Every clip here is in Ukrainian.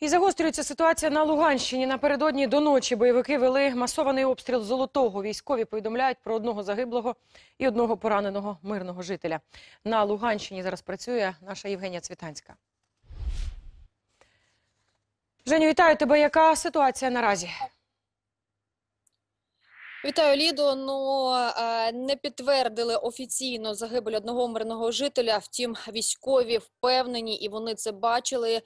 І загострюється ситуація на Луганщині. Напередодні до ночі бойовики вели масований обстріл Золотого. Військові повідомляють про одного загиблого і одного пораненого мирного жителя. На Луганщині зараз працює наша Євгенія Цвітанська. Женю, вітаю тебе. Яка ситуація наразі? Вітаю, Лідо. Ну не підтвердили офіційно загибель одного мирного жителя. Втім, військові впевнені, і вони це бачили.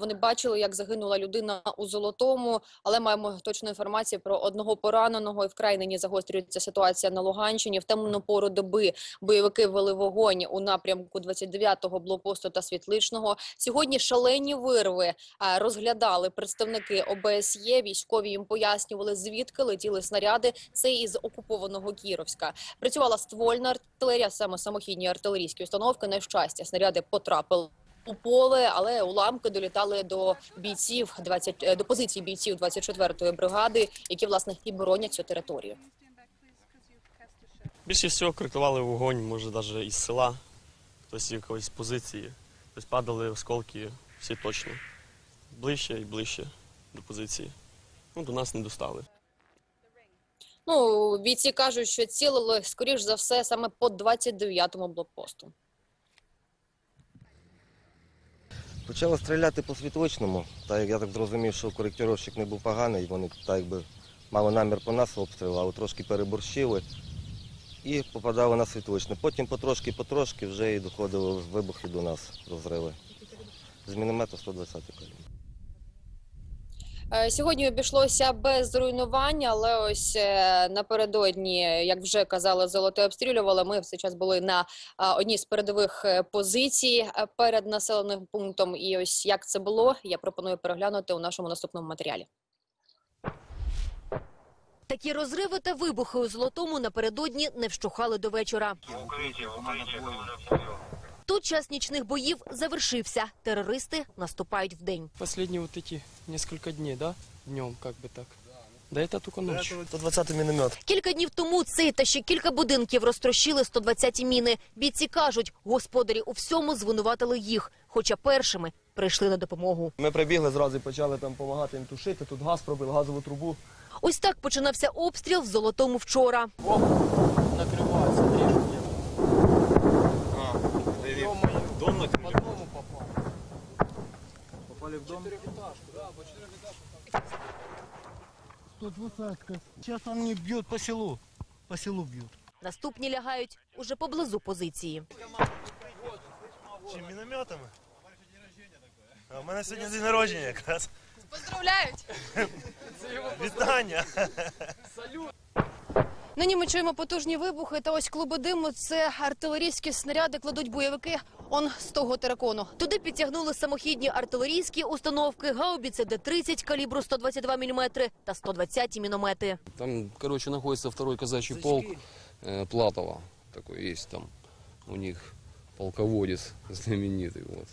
Вони бачили, як загинула людина у Золотому, але маємо точну інформацію про одного пораненого. І вкрай нині загострюється ситуація на Луганщині. В темну пору доби бойовики вели вогонь у напрямку 29-го блокпосту та Світличного. Сьогодні шалені вирви розглядали представники ОБСЄ. Військові їм пояснювали, звідки летіли снаряди. Це із окупованого Кіровська. Працювала ствольна артилерія, саме самохідні артилерійські установки. На щастя, снаряди потрапили у поле, але уламки долітали до бійців 20, е, до позицій бійців 24-ї бригади, які власне і боронять цю територію. Більше всього крикували вогонь, може навіть із села, хтось якоїсь позиції. Тобто падали осколки всі точно. Ближче і ближче до позиції. Ну, до нас не достали. Ну бійці кажуть, що цілили скоріш за все саме по 29-му блокпосту. Почали стріляти по світличному. Та як я так зрозумів, що коректировщик не був поганий, вони так якби мали намір по нас обстріл, але трошки переборщили і попадали на світличне. Потім потрошки-потрошки вже і доходили вибухи до нас, розриви. З міномета 120 калібр. Е, Сьогодні обійшлося без руйнувань, але ось е, напередодні, як вже казали, золоте обстрілювали. Ми все час були на одній з передових е, позицій перед населеним пунктом. І ось як це було, я пропоную переглянути у нашому наступному матеріалі. Такі розриви та вибухи у Золотому напередодні не вщухали до вечора. Тут час нічних боїв завершився. Терористи наступають вдень. Последние вот эти несколько дней, да? Днем, как бы так. Да это только ночью. 120 міномет. Кілька днів тому цей та ще кілька будинків розтрощили 120 міни. Бійці кажуть, господарі у всьому звинуватили їх, хоча першими прийшли на допомогу. Ми прибігли зразу і почали там допомагати їм тушити. Тут газ пробив, газову трубу. Ось так починався обстріл в Золотому вчора. Накрывается, Попали в дом. 120 Сейчас они бьют по селу. По селу бьют. Наступні лягають уже поблизу позиції. Чи мінометами? А, У мене сьогодні день народження якраз. Поздравляють! Вітання! Нині ми чуємо потужні вибухи та ось клуби диму. Це артилерійські снаряди кладуть бойовики. Он з того теракону. Туди підтягнули самохідні артилерійські установки, гаубіці Д-30 калібру 122 мм та 120 міномети. Там, короче, находится второй казачий полк э, Платова. Такой есть там у них полководец знаменитый. Вот.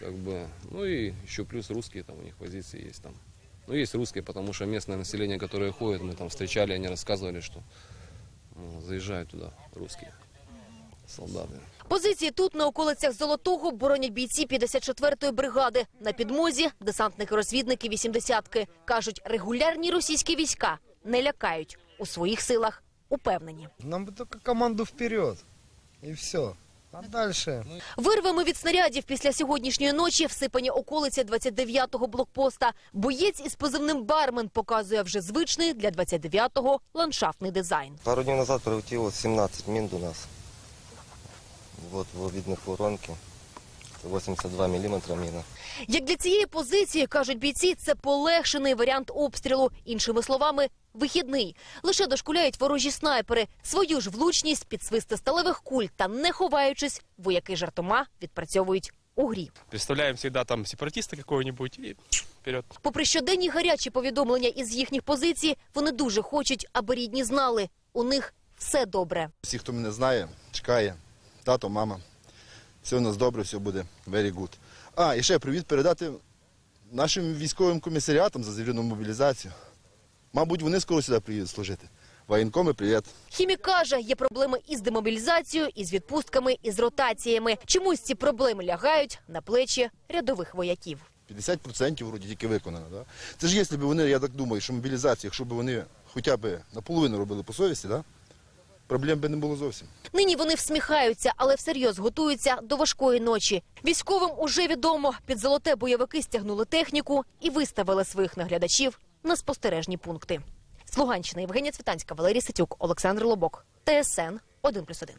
Как бы, ну и еще плюс русские там у них позиции есть там. Ну, есть русские, потому что местное население, которое ходит, мы там встречали, они рассказывали, что ну, заезжают туда русские солдаты. Позиції тут на околицях Золотого боронять бійці 54-ї бригади. На підмозі десантники-розвідники 80-ки. Кажуть, регулярні російські війська не лякають. У своїх силах упевнені. Нам бы только команду вперед. И все. А дальше? Вирвами від снарядів після сьогоднішньої ночі всипані околиці 29-го блокпоста. Боєць із позивним «Бармен» показує вже звичний для 29-го ландшафтний дизайн. Пару днів назад прилетіло 17 мін до нас. От в обідних воронки. Це 82 мм міна. Як для цієї позиції, кажуть бійці, це полегшений варіант обстрілу. Іншими словами, вихідний. Лише дошкуляють ворожі снайпери. Свою ж влучність під свисти сталевих куль та не ховаючись, вояки жартома відпрацьовують у грі. Представляем всегда там сепаратиста какого-нибудь и вперед. Попри щоденні гарячі повідомлення із їхніх позицій, вони дуже хочуть, аби рідні знали. У них все добре. Всі, хто мене знає, чекає. Тато, мама. Все у нас добре, все буде very good. А, і ще привіт передати нашим військовим комісаріатам за завірну мобілізацію. Мабуть, вони скоро сюди приїдуть служити. Воєнкоми, привіт. Хімік каже, є проблеми із демобілізацією, із відпустками, із ротаціями. Чомусь ці проблеми лягають на плечі рядових вояків. 50% вроді тільки виконано. Да? Це ж якщо б вони, я так думаю, що мобілізація, якщо б вони хоча б наполовину робили по совісті, да? проблем би не було зовсім. Нині вони всміхаються, але всерйоз готуються до важкої ночі. Військовим уже відомо, під золоте бойовики стягнули техніку і виставили своїх наглядачів на спостережні пункти. З Луганщини Євгенія Цвітанська, Валерій Ситюк, Олександр Лобок, ТСН 1+,1.